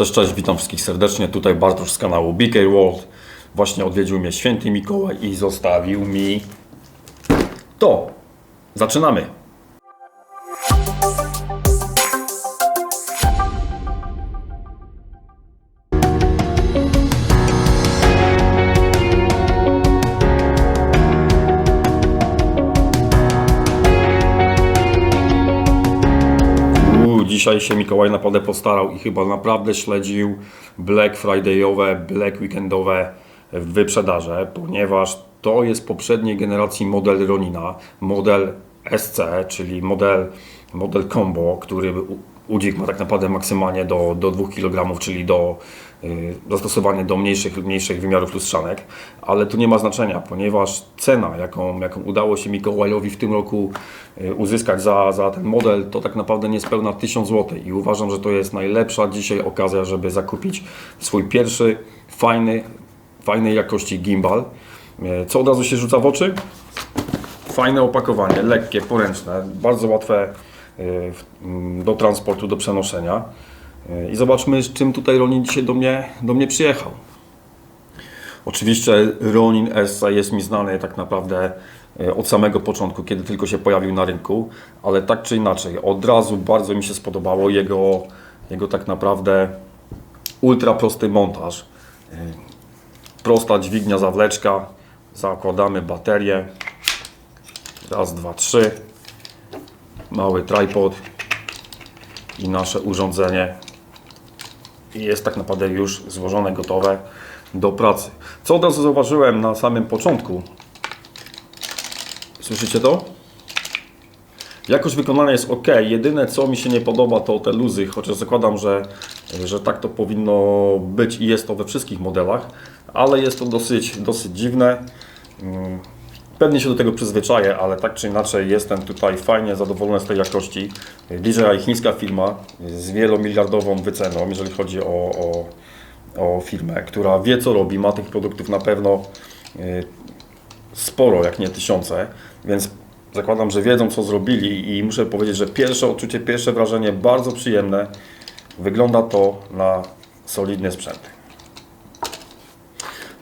Cześć, cześć, witam wszystkich serdecznie. Tutaj Bartosz z kanału BK World. Właśnie odwiedził mnie święty Mikołaj i zostawił mi to. Zaczynamy. Dzisiaj się Mikołaj naprawdę postarał i chyba naprawdę śledził Black Friday'owe, Black Weekendowe wyprzedaże, ponieważ to jest poprzedniej generacji model Ronina, model SC, czyli model, model combo, który u- udźwig ma tak naprawdę maksymalnie do, do 2 kg, czyli do zastosowanie do mniejszych, mniejszych wymiarów lustrzanek, ale to nie ma znaczenia, ponieważ cena, jaką, jaką udało się Mikołajowi w tym roku y, uzyskać za, za ten model, to tak naprawdę niespełna 1000 zł i uważam, że to jest najlepsza dzisiaj okazja, żeby zakupić swój pierwszy fajny, fajnej jakości gimbal. Y, Co od razu się rzuca w oczy? Fajne opakowanie, lekkie, poręczne, bardzo łatwe y, mm, do transportu, do przenoszenia. I zobaczmy, z czym tutaj Ronin dzisiaj do mnie, do mnie przyjechał. Oczywiście Ronin S jest mi znany tak naprawdę y, od samego początku, kiedy tylko się pojawił na rynku, ale tak czy inaczej, od razu bardzo mi się spodobało jego, jego tak naprawdę ultra prosty montaż. Y, Prosta dźwignia zawleczka, zakładamy baterię, Raz, dwa, trzy. Mały tripod i nasze urządzenie. Jest tak naprawdę już złożone, gotowe do pracy. Co od razu zauważyłem na samym początku. Słyszycie to? Jakość wykonania jest ok. Jedyne co mi się nie podoba to te luzy, chociaż zakładam, że, że tak to powinno być i jest to we wszystkich modelach, ale jest to dosyć, dosyć dziwne. Pewnie się do tego przyzwyczaję, ale tak czy inaczej jestem tutaj fajnie zadowolony z tej jakości. DJI chińska firma z wielomiliardową wyceną, jeżeli chodzi o, o, o firmę, która wie co robi, ma tych produktów na pewno y, sporo, jak nie tysiące, więc zakładam, że wiedzą co zrobili i muszę powiedzieć, że pierwsze odczucie, pierwsze wrażenie bardzo przyjemne. Wygląda to na solidny sprzęt.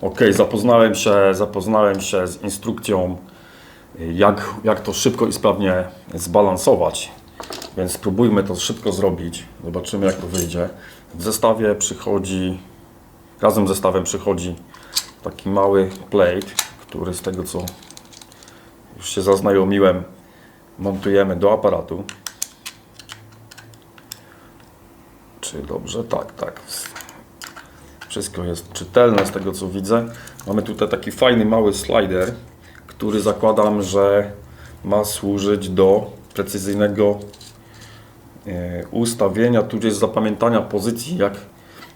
Ok, zapoznałem się, zapoznałem się z instrukcją, jak, jak to szybko i sprawnie zbalansować. Więc spróbujmy to szybko zrobić. Zobaczymy, jak to wyjdzie. W zestawie przychodzi, razem z zestawem przychodzi taki mały plate, który z tego co już się zaznajomiłem, montujemy do aparatu. Czy dobrze? Tak, tak. Wszystko jest czytelne z tego co widzę. Mamy tutaj taki fajny mały slider, który zakładam, że ma służyć do precyzyjnego e, ustawienia, tudzież zapamiętania pozycji, jak,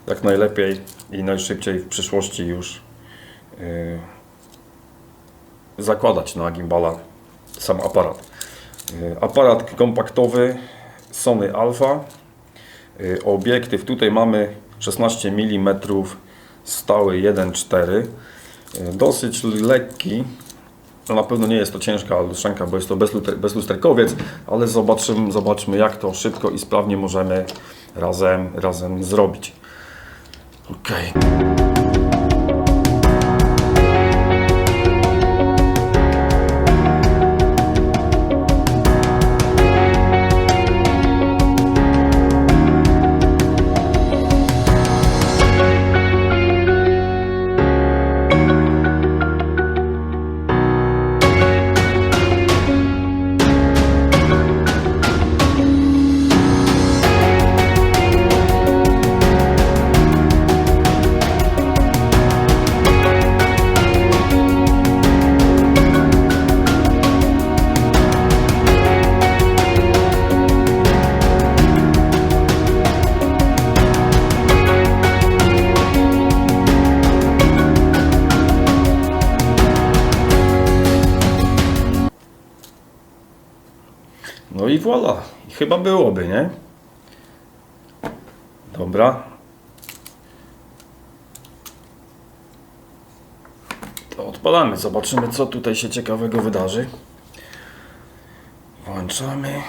jak najlepiej i najszybciej w przyszłości już e, zakładać na gimbala sam aparat. E, Aparat kompaktowy Sony Alpha. Obiektyw tutaj mamy 16 mm stały 1.4 Y, dosyć lekki no na pewno nie jest to ciężka lustrzanka, bo jest to bezluster, bezlusterkowiec, ale zobaczymy, zobaczmy jak to szybko i sprawnie możemy razem, razem zrobić. Okej. No i voilà. I Chyba byłoby, nie? Dobra. To odpalamy. Zobaczymy, co tutaj się ciekawego wydarzy. Włączamy.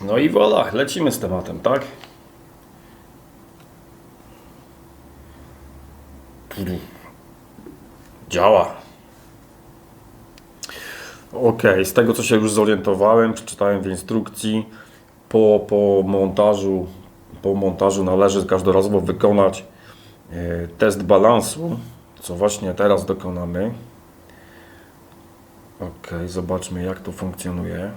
No i voilà, lecimy z tematem, tak? Działa. Ok, z tego co się już zorientowałem, przeczytałem w instrukcji, po, po montażu po montażu należy każdorazowo wykonać e, test balansu, co właśnie teraz dokonamy. Ok, zobaczmy jak to funkcjonuje.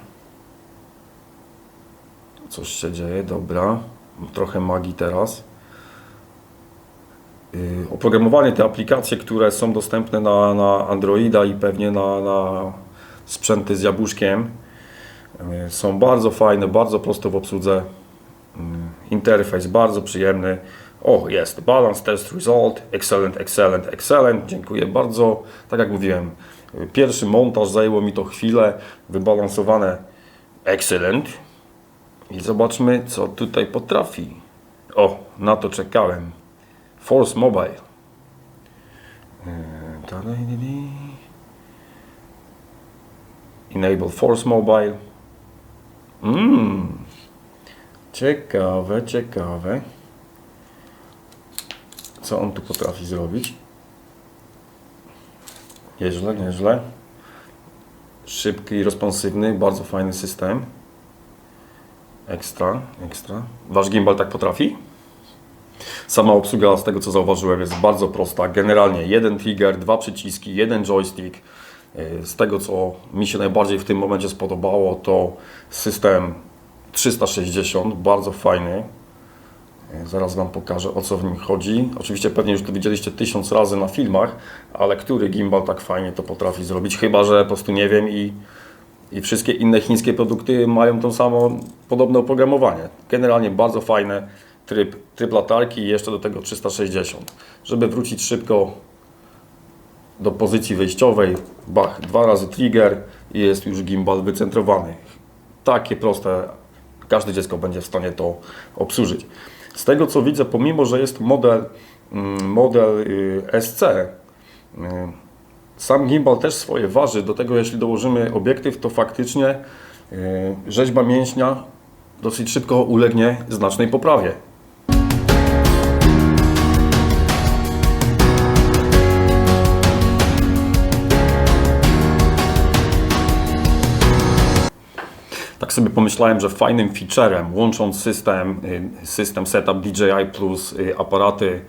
Coś się dzieje, dobra. Trochę magii teraz. Yy, Oprogramowanie te aplikacje, które są dostępne na, na Androida i pewnie na, na sprzęty z jabłuszkiem, yy, są bardzo fajne, bardzo proste w obsłudze. Yy, Interfejs bardzo przyjemny. O, jest balance test result, excellent, excellent, excellent. Dziękuję bardzo. Tak jak mówiłem, pierwszy montaż zajęło mi to chwilę. Wybalansowane excellent. I zobaczmy, co tutaj potrafi. O, na to czekałem. Force Mobile. Tadadidi. Enable Force Mobile. Mmm. Ciekawe, ciekawe. Co on tu potrafi zrobić? Nieźle, nieźle. Szybki responsywny, bardzo fajny system. Ekstra, ekstra. Wasz gimbal tak potrafi? Sama obsługa, z tego co zauważyłem, jest bardzo prosta. Generalnie jeden trigger, dwa przyciski, jeden joystick. Yy, Z tego co mi się najbardziej w tym momencie spodobało, to system 360, bardzo fajny. Yy, Zaraz Wam pokażę o co w nim chodzi. Oczywiście pewnie już to widzieliście tysiąc razy na filmach, ale który gimbal tak fajnie to potrafi zrobić? Chyba, że po prostu nie wiem i i wszystkie inne chińskie produkty mają tą samą, podobne oprogramowanie. Generalnie bardzo fajne, tryb, tryb latarki i jeszcze do tego 360. Żeby wrócić szybko do pozycji wyjściowej, bach, dwa razy trigger i jest już gimbal wycentrowany. Takie proste, każde dziecko będzie w stanie to obsłużyć. Z tego co widzę, pomimo, że jest model, mm, model y, SC, y, sam gimbal też swoje waży, do tego jeśli dołożymy obiektyw, to faktycznie yy, rzeźba mięśnia dosyć szybko ulegnie znacznej poprawie. Tak sobie pomyślałem, że fajnym featurem, łącząc system, y, system setup DJI plus y, aparaty,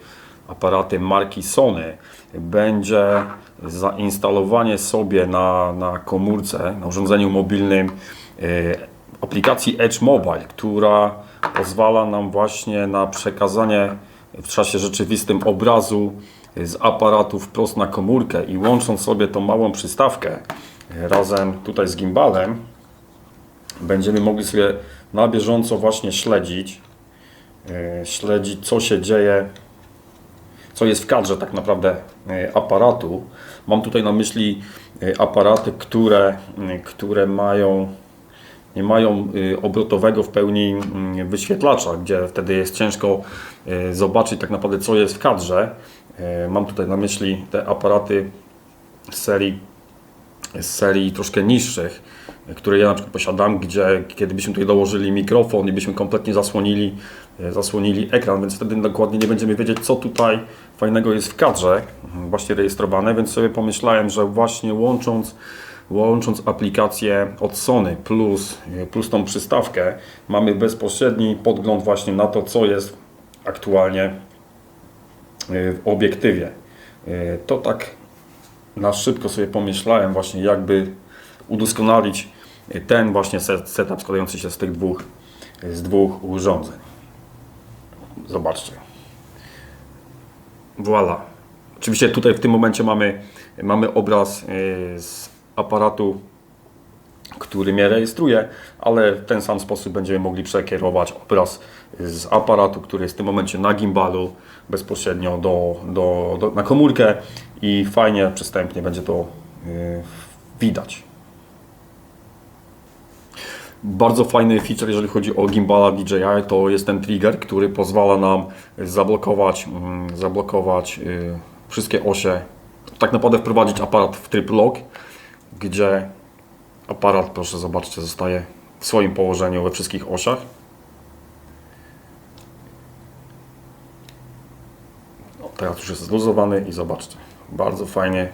aparaty marki Sony, będzie zainstalowanie sobie na, na komórce, na urządzeniu mobilnym y, aplikacji Edge Mobile, która pozwala nam właśnie na przekazanie w czasie rzeczywistym obrazu z aparatu wprost na komórkę i łącząc sobie tą małą przystawkę razem tutaj z gimbalem, będziemy mogli sobie na bieżąco właśnie śledzić, e, śledzić co się dzieje, co jest w kadrze tak naprawdę e, aparatu. Mam tutaj na myśli e, aparaty, które, które mają nie mają obrotowego w pełni wyświetlacza, gdzie wtedy jest ciężko zobaczyć tak naprawdę co jest w kadrze. Mam tutaj na myśli te aparaty z serii z serii troszkę niższych, które ja na przykład posiadam, gdzie kiedy byśmy tutaj dołożyli mikrofon i byśmy kompletnie zasłonili, e, zasłonili ekran, więc wtedy dokładnie nie będziemy wiedzieć, co tutaj fajnego jest w kadrze mhm, właśnie rejestrowane, więc sobie pomyślałem, że właśnie łącząc, łącząc aplikację od Sony plus, e, plus tą przystawkę, mamy bezpośredni podgląd właśnie na to, co jest aktualnie e, w obiektywie. To tak na szybko sobie pomyślałem właśnie jakby udoskonalić ten właśnie set, setup składający się z tych dwóch, z dwóch urządzeń. Zobaczcie. Voilà. Oczywiście tutaj w tym momencie mamy, mamy obraz y, z aparatu, który mnie rejestruje, ale w ten sam sposób będziemy mogli przekierować obraz z aparatu, który jest w tym momencie na gimbalu bezpośrednio do, do, do, na komórkę i fajnie, przystępnie będzie to y, widać. Bardzo fajny feature, jeżeli chodzi o gimbala DJI, to jest ten trigger, który pozwala nam zablokować, mm, zablokować y, wszystkie osie. Tak naprawdę wprowadzić aparat w tryb lock, gdzie aparat, proszę zobaczcie, zostaje w swoim położeniu we wszystkich osiach. O, teraz już jest zluzowany i zobaczcie, bardzo fajnie,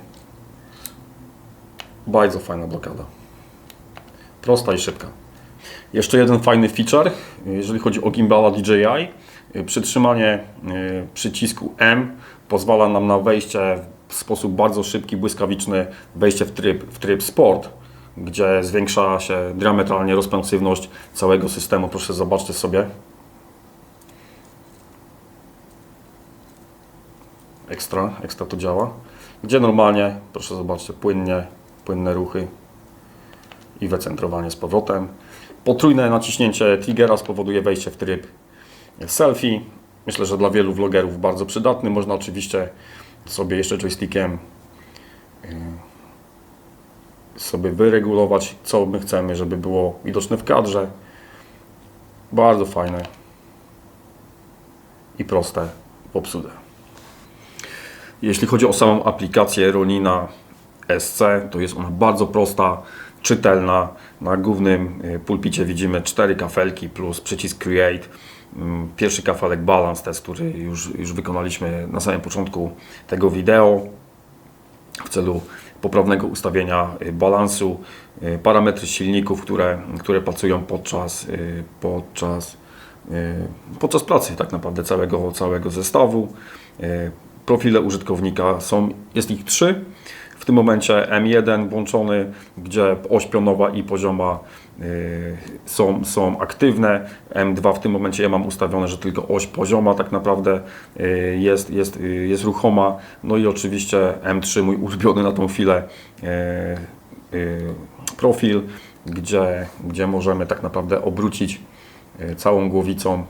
bardzo fajna blokada. Prosta i szybka. Jeszcze jeden fajny feature, jeżeli chodzi o gimbala DJI. Przytrzymanie y, przycisku M pozwala nam na wejście w sposób bardzo szybki, błyskawiczny, wejście w tryb, w tryb sport, gdzie zwiększa się diametralnie responsywność całego systemu. Proszę zobaczcie sobie. Ekstra, ekstra to działa. Gdzie normalnie, proszę zobaczcie, płynnie, płynne ruchy i wycentrowanie z powrotem. Potrójne naciśnięcie triggera spowoduje wejście w tryb selfie. Myślę, że dla wielu vlogerów bardzo przydatny. Można oczywiście sobie jeszcze joystickiem y, sobie wyregulować, co my chcemy, żeby było widoczne w kadrze. Bardzo fajne i proste w obsłudze. Jeśli chodzi o samą aplikację Ronina SC, to jest ona bardzo prosta, czytelna. Na głównym y, pulpicie widzimy cztery kafelki plus przycisk Create. Mm, Pierwszy kafelek Balance test, który już, już wykonaliśmy na samym początku tego wideo w celu poprawnego ustawienia y, balansu, y, parametry silników, które, które pracują podczas, podczas, podczas pracy tak naprawdę całego, całego zestawu. Profile użytkownika są, jest ich trzy. W tym momencie M1 włączony, gdzie oś pionowa i pozioma są, są aktywne. M2 w tym momencie ja mam ustawione, że tylko oś pozioma tak naprawdę jest, jest, jest ruchoma. No i oczywiście M3 mój ulubiony na tą chwilę profil, gdzie, gdzie możemy tak naprawdę obrócić całą głowicą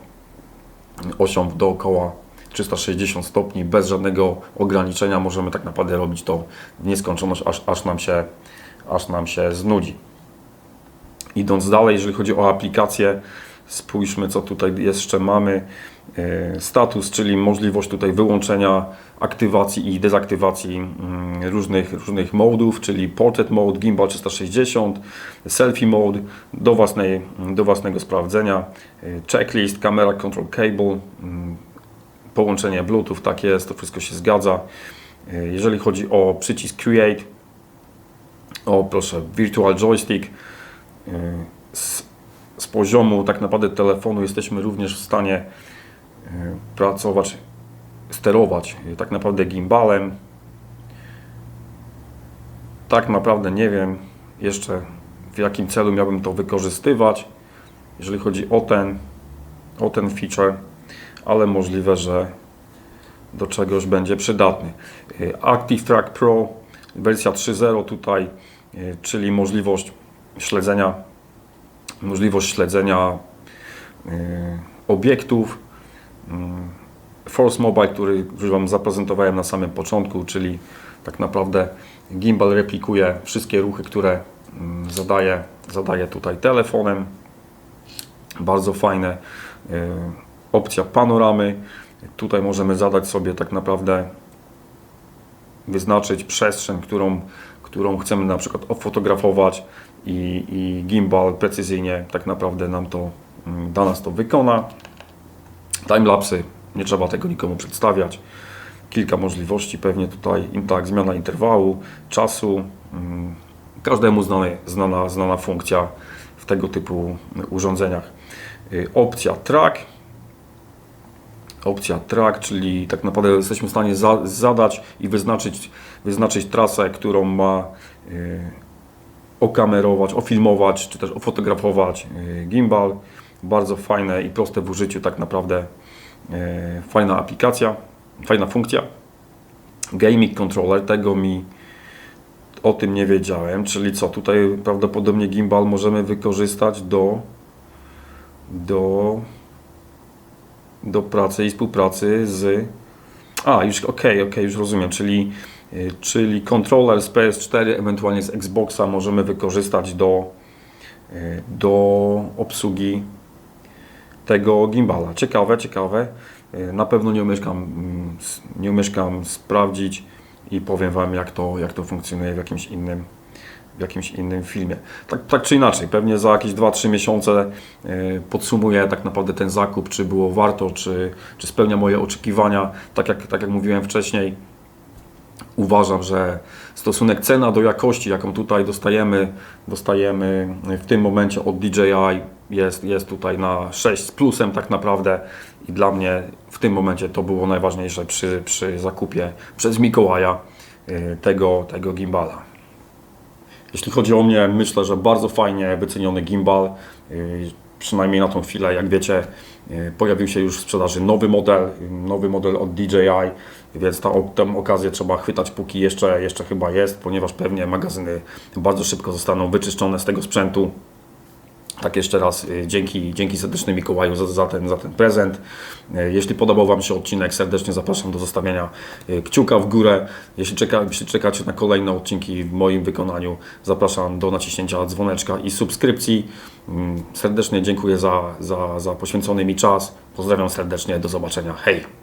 osią dookoła 360 stopni bez żadnego ograniczenia. Możemy tak naprawdę robić to w nieskończoność, aż, aż, nam, się, aż nam się znudzi. Idąc dalej, jeżeli chodzi o aplikację, spójrzmy co tutaj jeszcze mamy. Status, czyli możliwość tutaj wyłączenia aktywacji i dezaktywacji mm, różnych, różnych modów, czyli Portrait Mode, Gimbal 360, Selfie Mode do, własnej, do własnego sprawdzenia, checklist, Camera Control Cable, mm, połączenie Bluetooth, tak jest, to wszystko się zgadza. Jeżeli chodzi o przycisk Create, o proszę, Virtual Joystick, z, z poziomu tak naprawdę telefonu jesteśmy również w stanie pracować, sterować tak naprawdę gimbalem. Tak naprawdę nie wiem jeszcze w jakim celu miałbym to wykorzystywać, jeżeli chodzi o ten, o ten feature, ale możliwe, że do czegoś będzie przydatny. Active Track Pro wersja 3.0 tutaj, czyli możliwość śledzenia możliwość śledzenia obiektów. Force Mobile, który już Wam zaprezentowałem na samym początku, czyli tak naprawdę gimbal replikuje wszystkie ruchy, które zadaje, zadaje tutaj telefonem. Bardzo fajne. Opcja panoramy. Tutaj możemy zadać sobie tak naprawdę wyznaczyć przestrzeń, którą, którą chcemy na przykład ofotografować i, i gimbal precyzyjnie tak naprawdę nam to, dla nas to wykona. Timelapsy, nie trzeba tego nikomu przedstawiać. Kilka możliwości pewnie tutaj, tak, zmiana interwału, czasu, każdemu znane, znana, znana funkcja w tego typu urządzeniach. Opcja track, opcja track, czyli tak naprawdę jesteśmy w stanie za, zadać i wyznaczyć, wyznaczyć trasę, którą ma y, okamerować, ofilmować, czy też ofotografować y, gimbal. Bardzo fajne i proste w użyciu, tak naprawdę y, fajna aplikacja, fajna funkcja. Gaming controller, tego mi o tym nie wiedziałem, czyli co, tutaj prawdopodobnie gimbal możemy wykorzystać do do do pracy i współpracy z. A, już ok, ok, już rozumiem, czyli, y, czyli kontroler z PS4, ewentualnie z Xboxa możemy wykorzystać do, y, do obsługi tego gimbala. Ciekawe, ciekawe. Y, na pewno nie umieszkam, mm, nie umieszkam sprawdzić i powiem Wam, jak to, jak to funkcjonuje w jakimś innym, jakimś innym filmie. Tak, tak czy inaczej, pewnie za jakieś 2-3 miesiące y, podsumuję tak naprawdę ten zakup, czy było warto, czy, czy spełnia moje oczekiwania. Tak jak, tak jak mówiłem wcześniej, uważam, że stosunek cena do jakości, jaką tutaj dostajemy, dostajemy w tym momencie od DJI jest, jest tutaj na 6 z plusem tak naprawdę i dla mnie w tym momencie to było najważniejsze przy, przy zakupie przez Mikołaja y, tego, tego gimbala. Jeśli chodzi o mnie, myślę, że bardzo fajnie wyceniony gimbal. Yy, Przynajmniej na tą chwilę, jak wiecie, yy, pojawił się już w sprzedaży nowy model, nowy model od DJI, więc ta, tę okazję trzeba chwytać, póki jeszcze, jeszcze chyba jest, ponieważ pewnie magazyny bardzo szybko zostaną wyczyszczone z tego sprzętu. Tak jeszcze raz y, dzięki, dzięki serdeczny Mikołaju za, za, ten, za ten prezent. Y, Jeśli podobał Wam się odcinek, serdecznie zapraszam do zostawienia y, kciuka w górę. Jeśli, czeka, jeśli czekacie na kolejne odcinki w moim wykonaniu, zapraszam do naciśnięcia dzwoneczka i subskrypcji. Mm, Serdecznie dziękuję za, za, za poświęcony mi czas. Pozdrawiam serdecznie, do zobaczenia. Hej!